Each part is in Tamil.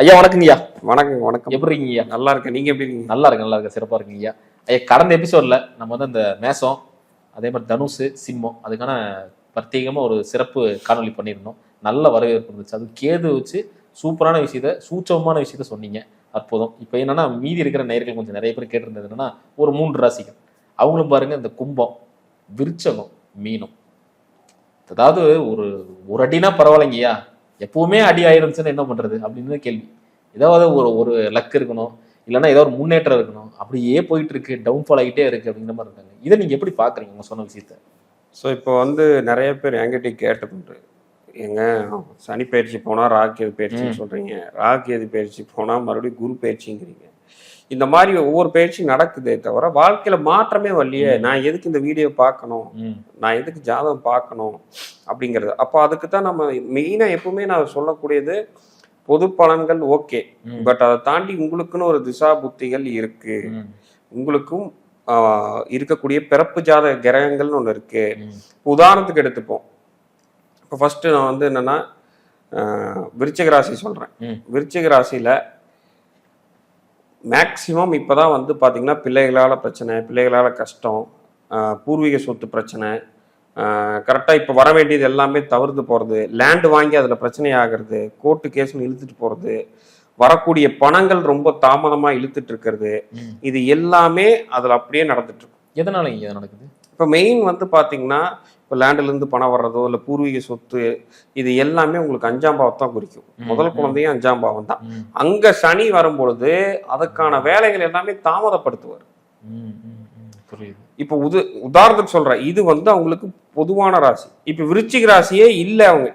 ஐயா வணக்கங்கய்யா. வணக்கம் வணக்கம். எப்படி இருக்கீங்க நல்லா இருக்கேன் நீங்க எப்படி இருக்கீங்க நல்லா இருக்கு நல்லா இருக்கு சிறப்பா இருக்குங்க ஐயா ஐயா கடந்த எபிசோட்ல நம்ம வந்து அந்த மேசம் அதே மாதிரி தனுசு சிம்மம் அதுக்கான பிரத்யேகமா ஒரு சிறப்பு காணொளி பண்ணியிருந்தோம். நல்ல வரவேற்பு இருந்துச்சு. அது கேது வச்சு சூப்பரான விஷயத்த சூட்சமமான விஷயத்த சொன்னீங்க. அற்புதம். இப்போ என்னன்னா மீதி இருக்கிற நேயர்கள் கொஞ்சம் நிறைய பேர் கேட்டிருந்தது என்னன்னா ஒரு மூன்று ராசிகள். அவங்களும் பாருங்க இந்த கும்பம் விருச்சகம் மீனம். அதாவது ஒரு ஒரு அடினா பரவாயில்லைங்கய்யா. எப்பவுமே அடி ஆயிருந்துச்சுன்னா என்ன பண்றது? அப்படின்னு கேள்வி. ஏதாவது ஒரு ஒரு லக் இருக்கணும் இல்லைன்னா ஏதோ ஒரு முன்னேற்றம் இருக்கணும். அப்படியே போயிட்டு இருக்கு டவுன்ஃபால் ஆகிட்டே இருக்கு அப்படிங்கிற மாதிரி இருக்காங்க இதை நீங்க எப்படி பாக்குறீங்க? உங்க சொன்ன விஷயத்த. ஸோ இப்போ வந்து நிறைய பேர் என்கிட்ட கேட்டதுண்டு ஏங்க சனி பயிற்சி போனால் ராக்கேது பயிற்சின்னு சொல்கிறீங்க ராக்கேது பயிற்சி போனால் மறுபடியும் குரு பயிற்சிங்கிறீங்க. இந்த மாதிரி ஒவ்வொரு பயிற்சியும் நடக்குதே தவிர வாழ்க்கையில் மாற்றமே வரலையே. நான் எதுக்கு இந்த வீடியோ பார்க்கணும்? நான் எதுக்கு ஜாதகம் பார்க்கணும்? அப்படிங்கிறது. அப்போ அதுக்கு தான் நம்ம மெயினாக எப்பவுமே நான் சொல்லக்கூடியது பொது பலன்கள் ஓகே. பட் அதை தாண்டி உங்களுக்குன்னு ஒரு திசா புத்திகள் இருக்கு. உங்களுக்கும் இருக்கக்கூடிய பிறப்பு ஜாத கிரகங்கள்னு ஒன்று இருக்கு. உதாரணத்துக்கு எடுத்துப்போம். இப்போ ஃபர்ஸ்ட் நான் வந்து என்னன்னா விருச்சிக ராசி சொல்றேன். விருச்சிக ராசியில மேக்சிமம் இப்பதான் வந்து பாத்தீங்கன்னா பிள்ளைகளால பிரச்சனை பிள்ளைகளால கஷ்டம் பூர்வீக சொத்து பிரச்சனை கரெக்டாக இப்போ வர வேண்டியது எல்லாமே தவிர்த்து போகிறது லேண்டு வாங்கி அதில் பிரச்சனை ஆகிறது கோர்ட்டு கேஸ்னு இழுத்துட்டு போகிறது வரக்கூடிய பணங்கள் ரொம்ப தாமதமாக இழுத்துட்டு இருக்கிறது. இது எல்லாமே அதில் அப்படியே நடந்துட்டு இருக்கு எதனால இங்க நடக்குது? இப்போ மெயின் வந்து பார்த்தீங்கன்னா இப்போ லேண்டிலேருந்து பணம் வர்றதோ இல்லை பூர்வீக சொத்து இது எல்லாமே உங்களுக்கு அஞ்சாம் பாவம் தான் குறிக்கும். முதல். குழந்தையும் அஞ்சாம் பாவம் தான். அங்கே சனி வரும்பொழுது அதுக்கான வேலைகள் எல்லாமே தாமதப்படுத்துவார். புரியுது. இப்போ உது உதாரணத்துக்கு சொல்றேன். இது வந்து அவங்களுக்கு பொதுவான ராசி. இப்போ விருச்சிக ராசியே இல்லை அவங்க.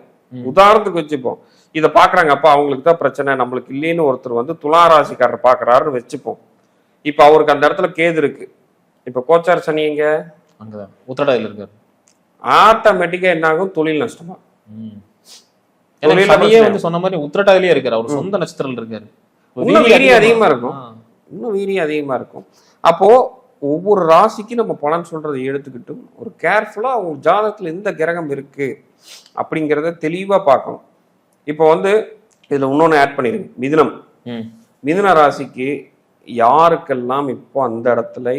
உதாரணத்துக்கு வச்சுப்போம். இதை பார்க்குறாங்க அப்பா அவங்களுக்கு தான் பிரச்சனை நம்மளுக்கு இல்லைன்னு ஒருத்தர் வந்து துலா ராசிக்காரர் பார்க்குறாருன்னு வச்சுப்போம். இப்போ அவருக்கு அந்த இடத்துல கேது இருக்கு. இப்போ கோச்சார் சனி எங்க? அங்கதான். உத்தரடாதில் இருக்காரு. ஆட்டோமேட்டிக்கா என்ன ஆகும்? தொழில் நஷ்டமா. சனியே. வந்து சொன்ன மாதிரி உத்திரட்டாதிலேயே இருக்காரு. அவர் சொந்த நட்சத்திரத்துல இருக்காரு. இன்னும் வீரியம் அதிகமா இருக்கும். இன்னும் வீரியம் அதிகமா இருக்கும். அப்போ ஒவ்வொரு ராசிக்கு நம்ம பலன் சொல்றதை எடுத்துக்கிட்டு ஒரு கேர்ஃபுல்லா அவங்க ஜாதகத்துல எந்த கிரகம் இருக்கு அப்படிங்கிறத தெளிவா பார்க்கணும். இப்போ வந்து இதுல இன்னொன்று ஆட் பண்ணிடுங்க. மிதுனம். ம், மிதுன ராசிக்கு யாருக்கெல்லாம் இப்போ அந்த இடத்துல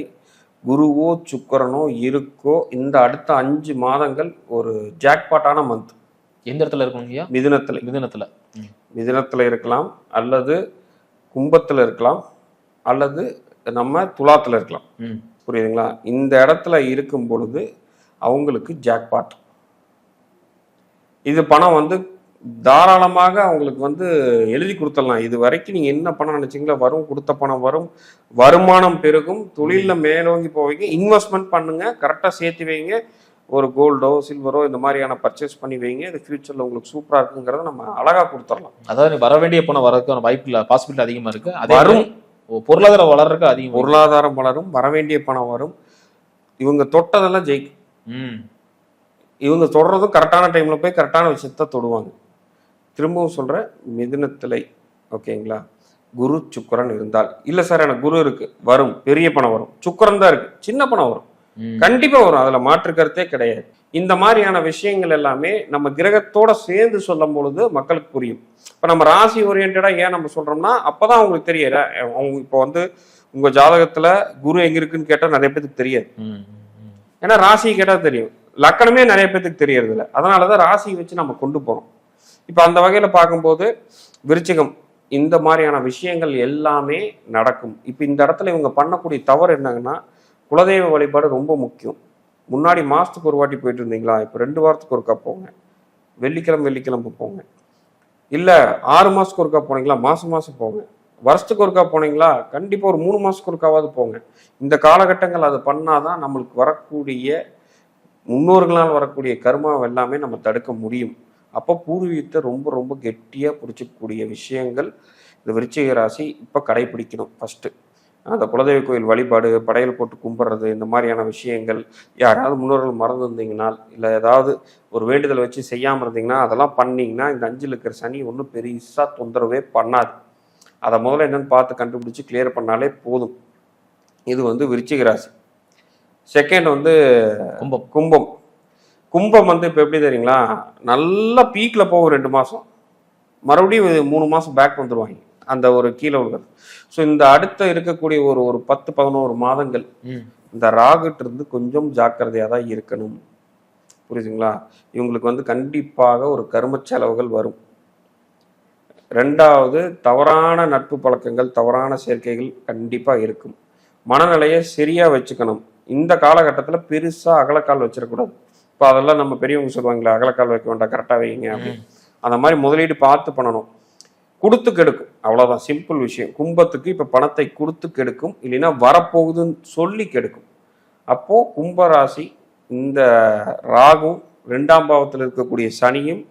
குருவோ சுக்கிரனோ இருக்கோ இந்த அடுத்த அஞ்சு மாதங்கள் ஒரு ஜாக்பாட்டான மந்த் எந்த இடத்துல இருக்கணுங்கய்யா மிதுனத்துல. மிதுனத்துல. ம், மிதுனத்துல இருக்கலாம் அல்லது கும்பத்துல இருக்கலாம் அல்லது நம்ம துலாத்துல இருக்கலாம். புரியுதுங்களா? இந்த இடத்துல இருக்கும் பொழுது அவங்களுக்கு ஜாக்பாட் இது பணம் வந்து தாராளமாக அவங்களுக்கு வந்து எழுதி கொடுத்துடலாம். இது வரைக்கும் நீங்க என்ன பணம் நினைச்சீங்களோ வரும் கொடுத்த பணம் வரும். வருமானம் பெருகும். தொழில்ல மேலோங்கி போவீங்க. இன்வெஸ்ட்மெண்ட் பண்ணுங்க. கரெக்டாக சேர்த்து வைங்க. ஒரு கோல்டோ சில்வரோ இந்த மாதிரியான பர்ச்சேஸ் பண்ணி வைங்க. இது ஃபியூச்சர்ல உங்களுக்கு சூப்பரா இருக்குங்கிறத நம்ம அழகா கொடுத்துடலாம். அதாவது வர வேண்டிய பணம் வரதுக்கான வாய்ப்பு இல்ல. பாசிபிலிட்டி அதிகமா இருக்கு. அதே வரும். பொருளாதாரம் வளர்றதுக்கு அதிகம். பொருளாதாரம் வளரும் வரவேண்டிய பணம் வரும். இவங்க தொட்டதெல்லாம் ஜெயிக்கும். இவங்க தொடுறதும் கரெக்டான டைம்ல போய் கரெக்டான விஷயத்த தொடுவாங்க. திரும்பவும் சொல்றேன் மிதுனத்திலை ஓகேங்களா குரு சுக்கிரன் இருந்தால். இல்ல சார் எனக்கு குரு இருக்கு. வரும். பெரிய பணம் வரும். சுக்கிரன் தான் இருக்கு. சின்ன பணம் வரும். கண்டிப்பா வரும். அதுல மாற்று கருத்தே கிடையாது. இந்த மாதிரியான விஷயங்கள் எல்லாமே நம்ம கிரகத்தோட சேர்ந்து சொல்லும் பொழுது மக்களுக்கு புரியும். இப்ப நம்ம ராசி ஓரியன்டா ஏன் நம்ம சொல்றோம்னா அப்பதான் அவங்களுக்கு தெரியல. அவங்க இப்போ வந்து உங்க ஜாதகத்துல குரு எங்க இருக்குன்னு கேட்டா நிறைய பேருக்கு தெரியாது. ஏன்னா ராசியை கேட்டா தெரியும். லக்கணமே நிறைய பேத்துக்கு தெரியறது இல்ல. அதனாலதான் ராசியை வச்சு நம்ம கொண்டு போறோம். இப்ப அந்த வகையில பார்க்கும்போது விருச்சிகம் இந்த மாதிரியான விஷயங்கள் எல்லாமே நடக்கும். இப்ப இந்த இடத்துல இவங்க பண்ணக்கூடிய தவறு என்னங்கன்னா குலதெய்வ வழிபாடு ரொம்ப முக்கியம். முன்னாடி மாதத்துக்கு ஒரு வாட்டி போயிட்டு இருந்தீங்களா? இப்போ ரெண்டு வாரத்துக்கு ஒருக்கா போங்க. வெள்ளிக்கிழமை வெள்ளிக்கிழமை போங்க. இல்லை ஆறு மாதத்துக்கு ஒருக்கா போனீங்களா? மாதம் மாதம் போங்க. வருஷத்துக்கு ஒருக்கா போனீங்களா? கண்டிப்பாக ஒரு மூணு மாதத்துக்கு ஒருக்காவது போங்க. இந்த காலகட்டங்கள் அது பண்ணாதான் நம்மளுக்கு வரக்கூடிய முன்னோர்களால் வரக்கூடிய கருமம் எல்லாமே நம்ம தடுக்க முடியும். அப்போ பூர்வீகத்தை ரொம்ப ரொம்ப கெட்டியாக பிடிச்சக்கூடிய விஷயங்கள் இந்த விருச்சிக ராசி இப்போ கடைபிடிக்கணும் ஃபஸ்ட்டு அந்த குலதெய்வ கோயில் வழிபாடு படையல் போட்டு கும்பிட்றது இந்த மாதிரியான விஷயங்கள் யாராவது முன்னோர்கள் மறந்துருந்தீங்கன்னா இல்லை ஏதாவது ஒரு வேண்டுதல் வச்சு செய்யாமல் இருந்தீங்கன்னா அதெல்லாம் பண்ணீங்கன்னா இந்த அஞ்சில் இருக்கிற சனி ஒன்றும் பெருசாக தொந்தரவே பண்ணாது. அதை முதல்ல என்னன்னு பார்த்து கண்டுபிடிச்சி கிளியர் பண்ணாலே போதும். இது வந்து விருச்சிக ராசி. செகண்ட் வந்து கும்பம். கும்பம். கும்பம் வந்து இப்போ எப்படி தெரியுங்களா? நல்லா பீக்கில் போகும் ரெண்டு மாதம் மறுபடியும் மூணு மாதம் பேக் வந்துருவாங்க. அந்த ஒரு கீழே விழுகிறது. ஸோ இந்த அடுத்த இருக்கக்கூடிய ஒரு ஒரு பத்து பதினோரு மாதங்கள் இந்த ராகுட்டு இருந்து கொஞ்சம் ஜாக்கிரதையாக தான் இருக்கணும். புரியுதுங்களா? இவங்களுக்கு வந்து கண்டிப்பாக ஒரு கரும செலவுகள் வரும். ரெண்டாவது தவறான நட்பு பழக்கங்கள் தவறான சேர்க்கைகள் கண்டிப்பாக இருக்கும். மனநிலையை சரியாக வச்சுக்கணும். இந்த காலகட்டத்தில் பெருசாக அகலக்கால் வச்சிடக்கூடாது. இப்போ அதெல்லாம் நம்ம பெரியவங்க சொல்லுவாங்களே அகலக்கால் வைக்க வேண்டாம் கரெக்டாக வைங்க அப்படின்னு. அந்த மாதிரி முதலீடு பார்த்து பண்ணணும். கொடுத்து கெடுக்கும். அவ்வளோதான் சிம்பிள் விஷயம். கும்பத்துக்கு இப்போ பணத்தை கொடுத்து கெடுக்கும். இல்லைன்னா வரப்போகுதுன்னு சொல்லி கெடுக்கும். அப்போது கும்பராசி இந்த ராகும் ரெண்டாம் பாவத்தில் இருக்கக்கூடிய சனியும்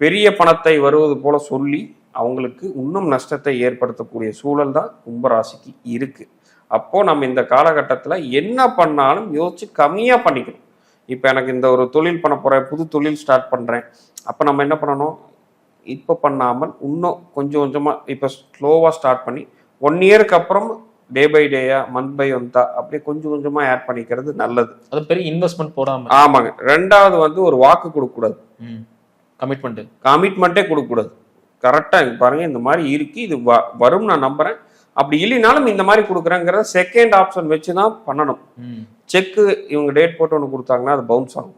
பெரிய பணத்தை வருவது போல சொல்லி அவங்களுக்கு இன்னும் நஷ்டத்தை ஏற்படுத்தக்கூடிய சூழல் தான் கும்பராசிக்கு இருக்குது அப்போது நம்ம இந்த காலகட்டத்தில் என்ன பண்ணாலும் யோசித்து கம்மியாக பண்ணிக்கணும். இப்போ எனக்கு இந்த ஒரு தொழில் பண்ண போகிறேன் புது தொழில் ஸ்டார்ட் பண்ணுறேன் அப்போ நம்ம என்ன பண்ணணும்? இப்போ பண்ணாமல் இன்னும் கொஞ்சம் கொஞ்சமாக இப்போ ஸ்லோவாக ஸ்டார்ட் பண்ணி ஒன் இயருக்கு அப்புறம் டே பை டேயா மந்த் பை மந்த்தா அப்படியே கொஞ்சம் கொஞ்சமாக ஆட் பண்ணிக்கிறது நல்லது. அது பெரிய இன்வெஸ்ட்மெண்ட் போடாம. ஆமாங்க. ரெண்டாவது வந்து ஒரு வாக்கு கொடுக்கக்கூடாது. கமிட்மெண்ட் கமிட்மெண்ட்டே கொடுக்கக்கூடாது. கரெக்டாக பாருங்க இந்த மாதிரி இருக்கு இது வ- வரும் நான் நம்புறேன். அப்படி இல்லைனாலும் இந்த மாதிரி கொடுக்குறேங்கிறத செகண்ட் ஆப்ஷன் வச்சு தான் பண்ணணும் செக்கு இவங்க டேட் போட்டு ஒன்று கொடுத்தாங்கன்னா அது பவுன்ஸ் ஆகும்.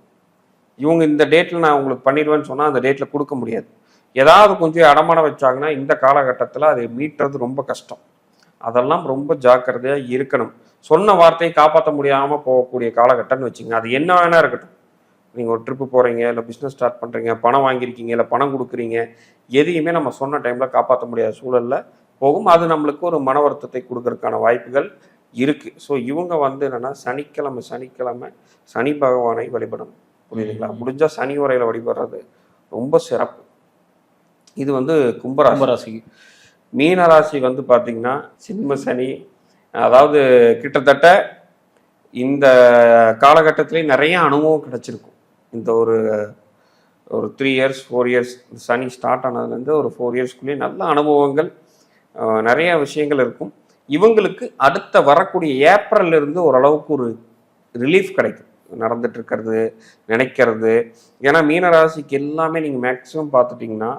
இவங்க இந்த டேட்டில் நான் உங்களுக்கு பண்ணிடுவேன்னு சொன்னால் அந்த டேட்டில் கொடுக்க முடியாது. ஏதாவது கொஞ்சம் அடமானம் வச்சாங்கன்னா இந்த காலகட்டத்தில் அதை மீட்டுறது ரொம்ப கஷ்டம். அதெல்லாம் ரொம்ப ஜாக்கிரதையாக இருக்கணும். சொன்ன வார்த்தையை காப்பாற்ற முடியாமல் போகக்கூடிய காலகட்டம்னு வச்சுங்க அது என்ன வேணா இருக்கட்டும். நீங்கள் ஒரு ட்ரிப்பு போகிறீங்க இல்லை பிஸ்னஸ் ஸ்டார்ட் பண்ணுறீங்க பணம் வாங்கியிருக்கீங்க இல்லை பணம் கொடுக்குறீங்க எதையுமே நம்ம சொன்ன டைமில் காப்பாற்ற முடியாத சூழலில் போகும். அது நம்மளுக்கு ஒரு மன வருத்தத்தை கொடுக்கறதுக்கான வாய்ப்புகள் இருக்கு. ஸோ இவங்க வந்து என்னன்னா சனிக்கிழமை சனிக்கிழமை சனி பகவானை வழிபடணும். புரியுதுங்களா? ம். முடிஞ்சா சனி உரையில வழிபடுறது ரொம்ப சிறப்பு. இது வந்து கும்பராசி. கும்பராசிக்கு மீனராசி வந்து பாத்தீங்கன்னா சிம்ம சனி. அதாவது கிட்டத்தட்ட இந்த காலகட்டத்திலே நிறைய அனுபவம் கிடைச்சிருக்கும். இந்த ஒரு ஒரு த்ரீ இயர்ஸ் ஃபோர் இயர்ஸ் சனி ஸ்டார்ட் ஆனதுலேருந்து ஒரு ஃபோர் இயர்ஸ்க்குள்ளேயே நல்ல அனுபவங்கள் நிறைய விஷயங்கள் இருக்கும். இவங்களுக்கு அடுத்த வரக்கூடிய ஏப்ரல்ல இருந்து ஓரளவுக்கு ஒரு ரிலீஃப் கிடைக்கும். நடந்துட்டு இருக்கிறது நினைக்கிறது. ஏன்னா மீனராசிக்கு எல்லாமே நீங்கள் மேக்ஸிமம் பார்த்துட்டிங்கன்னா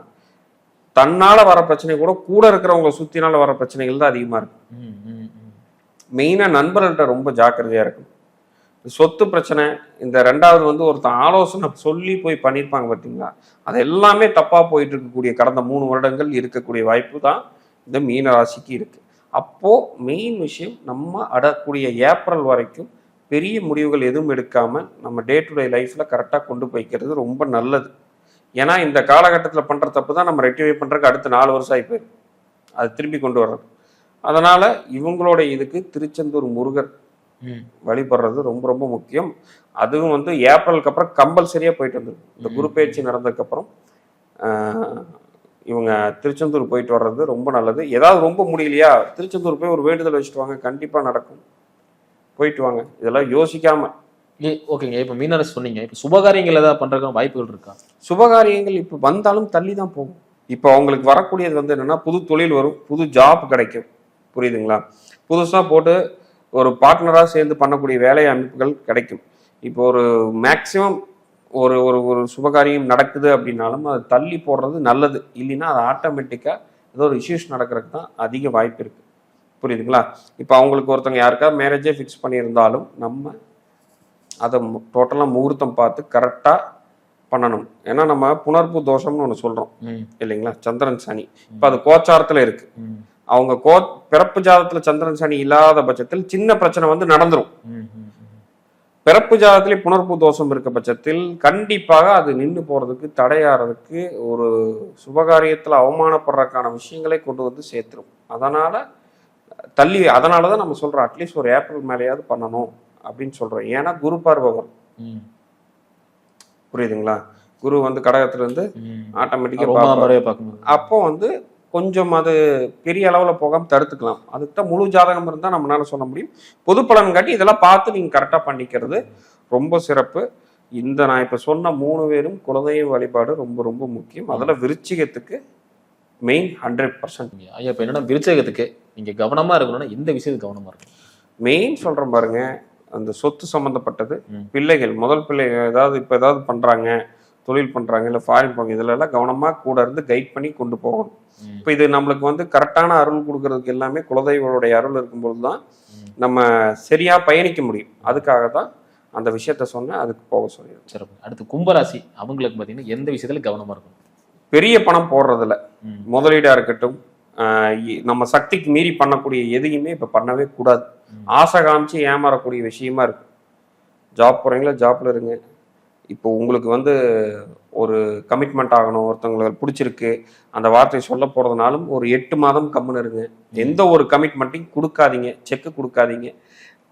தன்னால வர பிரச்சனை கூட கூட இருக்கிறவங்க சுத்தினால வர பிரச்சனைகள் தான் அதிகமாக இருக்கும் மெயினா மெயினாக நண்பர்கள்ட்ட ரொம்ப ஜாக்கிரதையா இருக்கும் சொத்து பிரச்சனை இந்த ரெண்டாவது வந்து ஒருத்தன் ஆலோசனை சொல்லி போய் பண்ணியிருப்பாங்க பார்த்தீங்களா அது எல்லாமே தப்பாக போயிட்டு இருக்கக்கூடிய கடந்த மூணு வருடங்கள் இருக்கக்கூடிய வாய்ப்பு தான் இந்த மீன ராசிக்கு இருக்கு. அப்போ மெயின் விஷயம் நம்ம அடக்கூடிய ஏப்ரல் வரைக்கும் பெரிய முடிவுகள் எதுவும் எடுக்காம நம்ம டே டு டே லைஃப்ல கரெக்டாக கொண்டு போய்க்கிறது ரொம்ப நல்லது. ஏன்னா இந்த காலகட்டத்தில் பண்ற தப்பு தான் நம்ம ரெக்டிஃபை பண்றதுக்கு அடுத்த நாலு வருஷம் ஆகி போயிடும். அது திருப்பி கொண்டு வர்றது. அதனால இவங்களோட இதுக்கு திருச்செந்தூர் முருகர் வழிபடுறது ரொம்ப ரொம்ப முக்கியம். அதுவும் வந்து ஏப்ரலுக்கு அப்புறம் கம்பல்சரியா போயிட்டு வந்துருக்கு இந்த குரு பயிற்சி நடந்ததுக்கு அப்புறம் ஆஹ், இவங்க திருச்செந்தூர் போயிட்டு வர்றது ரொம்ப நல்லது. ஏதாவது ரொம்ப முடியலையா? திருச்செந்தூர் போய் ஒரு வேண்டுதல் வச்சுட்டு வாங்க. கண்டிப்பா நடக்கும். போயிட்டு வாங்க. இதெல்லாம் யோசிக்காம ஏ ஓகேங்க இப்போ மீனரசு சொன்னீங்க. இப்போ சுபகாரியங்கள் ஏதாவது பண்ணுறதுக்கு வாய்ப்புகள் இருக்கா? சுபகாரியங்கள் இப்போ வந்தாலும் தள்ளி தான் போகும். இப்போ அவங்களுக்கு வரக்கூடியது வந்து என்னென்னா புது தொழில் வரும் புது ஜாப் கிடைக்கும். புரியுதுங்களா? புதுசாக போட்டு ஒரு பார்ட்னராக சேர்ந்து பண்ணக்கூடிய வேலை அமைப்புகள் கிடைக்கும். இப்போ ஒரு மேக்சிமம் ஒரு ஒரு ஒரு சுபகாரியம் நடக்குது அப்படின்னாலும் அது தள்ளி போடுறது நல்லது. இல்லைன்னா அது ஆட்டோமேட்டிக்காக ஏதோ ஒரு இஷ்யூஸ் நடக்கிறதுக்கு தான் அதிக வாய்ப்பு இருக்குது புரியுதுங்களா? இப்போ அவங்களுக்கு ஒருத்தவங்க யாருக்காவது மேரேஜே ஃபிக்ஸ் பண்ணியிருந்தாலும் நம்ம அதை டோட்டலாக முகூர்த்தம் பார்த்து கரெக்டாக பண்ணணும். ஏன்னா நம்ம புணர்ப்பு தோஷம்னு ஒன்று சொல்கிறோம் இல்லைங்களா? சந்திரன் சனி. இப்போ அது கோச்சாரத்தில் இருக்கு. அவங்க கோ பிறப்பு ஜாதத்துல சந்திரன் சனி இல்லாத பட்சத்தில் சின்ன பிரச்சனை வந்து நடந்துரும். ம் ம் ம். பிறப்பு ஜாதத்திலே புணர்ப்பு தோஷம் இருக்க பட்சத்தில் கண்டிப்பாக அது நின்று போறதுக்கு தடையாறதுக்கு ஒரு சுபகாரியத்துல அவமானப்படுறதுக்கான விஷயங்களை கொண்டு வந்து சேர்த்துரும். அதனால தள்ளி அதனால தான் நம்ம சொல்றோம் அட்லீஸ்ட் ஒரு ஏப்ரல் மேலேயாவது பண்ணணும். அப்படின்னு சொல்றோம். ஏன்னா குரு பார்வை வரும் ம். புரியுதுங்களா? குரு வந்து கடகத்துல இருந்து ம் ஆட்டோமேட்டிக்கா ரொம்ப முறையாக பார்க்கணும். அப்போ வந்து கொஞ்சம் அது பெரிய அளவில் போகாமல் தடுத்துக்கலாம். அதுக்கு தான் முழு ஜாதகம் இருந்தால் நம்மளால சொல்ல முடியும். பொது பலன் காட்டி இதெல்லாம் பார்த்து நீங்கள் கரெக்டாக பண்ணிக்கிறது ரொம்ப சிறப்பு. இந்த நான் இப்போ சொன்ன மூணு பேரும் குலதெய்வ வழிபாடு ரொம்ப ரொம்ப முக்கியம். அதில் விருச்சிகத்துக்கு மெயின் ஹண்ட்ரட் பர்சன்ட் ஐயா இப்போ என்னன்னா விருச்சகத்துக்கு நீங்க கவனமா இருக்கணும்னா எந்த விஷயத்துக்கு கவனமா இருக்கணும். மெயின் சொல்கிறேன் பாருங்க. அந்த சொத்து சம்மந்தப்பட்டது. பிள்ளைகள் முதல் பிள்ளை ஏதாவது இப்போ ஏதாவது பண்ணுறாங்க தொழில் பண்றாங்க இல்லை ஃபாரின் போங்க இதுல எல்லாம் கவனமா கூட இருந்து கைட் பண்ணி கொண்டு போகணும். இப்போ இது நம்மளுக்கு வந்து கரெக்டான அருள் கொடுக்கறதுக்கு எல்லாமே குலதெய்வங்களுடைய அருள் இருக்கும்போது தான். நம்ம சரியா பயணிக்க முடியும் அதுக்காக தான் அந்த விஷயத்த சொன்னேன் அதுக்கு போக சொல்லிடுறேன் சிறப்பு அடுத்து கும்பராசி அவங்களுக்கு பார்த்தீங்கன்னா எந்த விஷயத்துல கவனமா இருக்கணும் பெரிய பணம் போடுறதுல ம். முதலீடா இருக்கட்டும் நம்ம சக்திக்கு மீறி பண்ணக்கூடிய எதையுமே இப்ப பண்ணவே கூடாது. ஆசை காமிச்சு ஏமாறக்கூடிய விஷயமா இருக்கு. ஜாப் போறீங்களா? ஜாப்ல இருங்க. இப்போ உங்களுக்கு வந்து ஒரு கமிட்மெண்ட் ஆகணும் ஒருத்தவங்களுக்கு பிடிச்சிருக்கு. அந்த வார்த்தையை சொல்ல போறதுனாலும் ஒரு எட்டு மாதம் கம்முன்னு இருங்க. எந்த ஒரு கமிட்மெண்ட்டையும் கொடுக்காதீங்க. செக்கு கொடுக்காதீங்க.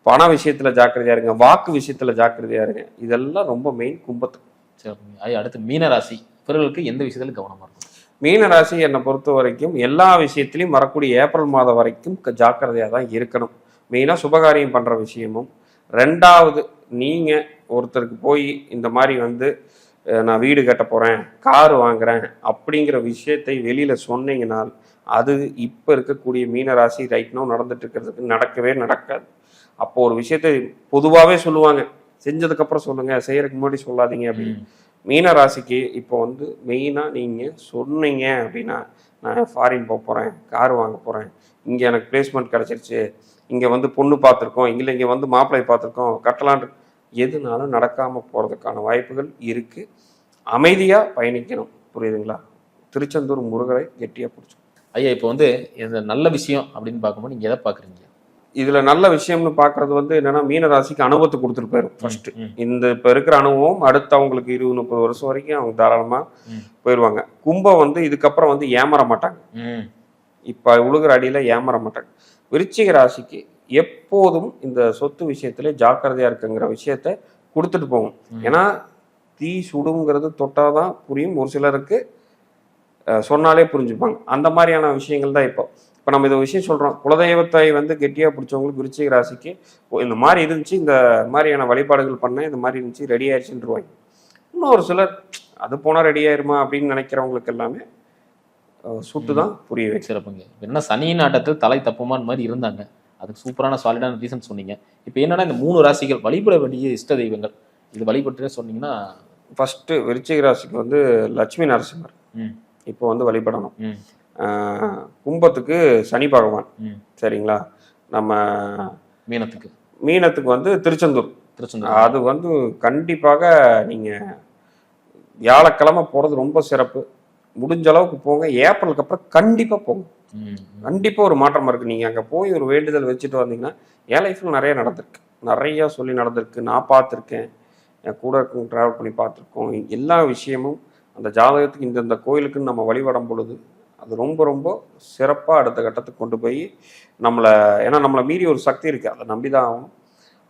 பண விஷயத்துல ஜாக்கிரதையா இருங்க. வாக்கு விஷயத்துல ஜாக்கிரதையா இருங்க. இதெல்லாம் ரொம்ப மெயின் கும்பத்துக்கு சிறப்புங்க. ஐயா அடுத்து மீனராசி. இவர்களுக்கு எந்த விஷயத்துல கவனமா இருக்கணும்? மீன ராசி என்னை பொறுத்த வரைக்கும் எல்லா விஷயத்திலையும் வரக்கூடிய ஏப்ரல் மாதம் வரைக்கும் ஜாக்கிரதையாக தான் இருக்கணும். மெயினாக சுபகாரியம் பண்ணுற விஷயமும். ரெண்டாவது நீங்கள் ஒருத்தருக்கு போய் இந்த மாதிரி வந்து நான் வீடு கட்ட போகிறேன் கார் வாங்குறேன் அப்படிங்கிற விஷயத்தை வெளியில் சொன்னீங்கனால் அது இப்போ இருக்கக்கூடிய மீன ராசி ரைட் நடந்துட்டு இருக்கிறதுக்கு நடக்கவே நடக்காது. அப்போ ஒரு விஷயத்தை பொதுவாகவே சொல்லுவாங்க. செஞ்சதுக்கு அப்புறம் சொல்லுங்க செய்யறதுக்கு முன்னாடி சொல்லாதீங்க அப்படின்னு. மீன ராசிக்கு இப்போ வந்து மெயினாக நீங்கள் சொன்னீங்க அப்படின்னா நான் ஃபாரின் போக போகிறேன் கார் வாங்க போகிறேன் இங்கே எனக்கு பிளேஸ்மெண்ட் கிடச்சிருச்சு. இங்கே வந்து பொண்ணு பார்த்துருக்கோம். இல்லை இங்கே வந்து மாப்பிள்ளை பார்த்துருக்கோம். கட்டலான் எதுனாலும் நடக்காமல் போகிறதுக்கான வாய்ப்புகள் இருக்குது அமைதியாக பயணிக்கணும். புரியுதுங்களா? திருச்செந்தூர் முருகரை கெட்டியாக பிடிச்சோம் ஐயா இப்போ வந்து நல்ல விஷயம் அப்படின்னு பார்க்கும்போது நீங்க எதை பாக்குறீங்க இதில் நல்ல விஷயம்னு பார்க்குறது வந்து என்னென்னா மீன ராசிக்கு அனுபவத்தை கொடுத்துட்டு போயிடும் ஃபஸ்ட்டு ம். இந்த இப்போ இருக்கிற அனுபவம் அடுத்து அவங்களுக்கு இருபது முப்பது வருஷம் வரைக்கும் அவங்க தாராளமாக ம். போயிடுவாங்க கும்பம் வந்து இதுக்கப்புறம் வந்து ஏமாற மாட்டாங்க. இப்போ உழுகிற அடியில் ஏமாற மாட்டாங்க விருச்சிக ராசிக்கு எப்போதும் இந்த சொத்து விஷயத்துல ஜாக்கிரதையா இருக்குங்கிற விஷயத்த கொடுத்துட்டு போகும். ஏன்னா தீ சுடுங்கிறது தொட்டாதான் புரியும் ஒரு சிலருக்கு சொன்னாலே புரிஞ்சுப்பாங்க அந்த மாதிரியான விஷயங்கள் தான் இப்போ இப்போ நம்ம இந்த விஷயம் சொல்றோம். குலதெய்வத்தை வந்து கெட்டியா பிடிச்சவங்களுக்கு விருச்சிக ராசிக்கு இந்த மாதிரி இருந்துச்சு இந்த மாதிரியான வழிபாடுகள் பண்ணேன் இந்த மாதிரி இருந்துச்சு ரெடி ஆயிடுச்சுருவாங்க இன்னும் ஒரு சிலர் அது போனா ரெடி ஆயிருமா அப்படின்னு நினைக்கிறவங்களுக்கு எல்லாமே சுட்டு தான் புரிய வைக்கும். சிறப்புங்க. என்ன சனியின் ஆட்டத்தில் தலை தப்புமான் மாதிரி இருந்தாங்க. அதுக்கு சூப்பரான சாலிடான ரீசன் சொன்னீங்க. இப்போ என்னன்னா இந்த மூணு ராசிகள் வழிபட வேண்டிய இஷ்ட தெய்வங்கள். இது வழிபட்டு சொன்னீங்கன்னா ஃபர்ஸ்ட் விருச்சிக ராசிக்கு வந்து லட்சுமி நரசிம்மர். இப்போ வந்து வழிபடணும். கும்பத்துக்கு சனி பகவான். சரிங்களா? நம்ம மீனத்துக்கு. மீனத்துக்கு வந்து திருச்செந்தூர். திருச்செந்தூர். அது வந்து கண்டிப்பாக நீங்க வியாழக்கிழமை போறது ரொம்ப சிறப்பு. முடிஞ்ச அளவுக்கு போங்க. ஏப்ரலுக்கு அப்புறம் கண்டிப்பா போங்க. ம். கண்டிப்பா ஒரு மாற்றம் இருக்கு. நீங்க அங்க போய் ஒரு வேண்டுதல் வச்சுட்டு வந்தீங்கன்னா என் லைஃப்ல நிறைய நடந்திருக்கு. நிறைய சொல்லி நடந்திருக்கு. நான் பார்த்துருக்கேன். என் கூட ட்ராவல் பண்ணி பார்த்துருக்கோம். எல்லா விஷயமும் அந்த ஜாதகத்துக்கு இந்தந்த கோயிலுக்குன்னு நம்ம வழிபடும் பொழுது அது ரொம்ப ரொம்ப சிறப்பாக அடுத்த கட்டத்துக்கு கொண்டு போய் நம்மளை ஏன்னா நம்மளை மீறி ஒரு சக்தி இருக்குது அதை நம்பி தான் ஆகணும்.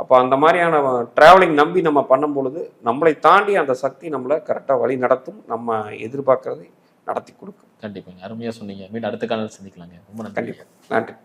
அப்போ அந்த மாதிரியான ட்ராவலிங் நம்பி நம்ம பண்ணும் பொழுது நம்மளை தாண்டி அந்த சக்தி நம்மளை கரெக்டாக வழி நடத்தும் நம்ம எதிர்பார்க்கறதை நடத்தி கொடுக்கும். கண்டிப்பாங்க. அருமையா சொன்னீங்க. மீண்டும் அடுத்த காலம் சந்திக்கலாங்க. ரொம்ப நன்றி. நன்றி.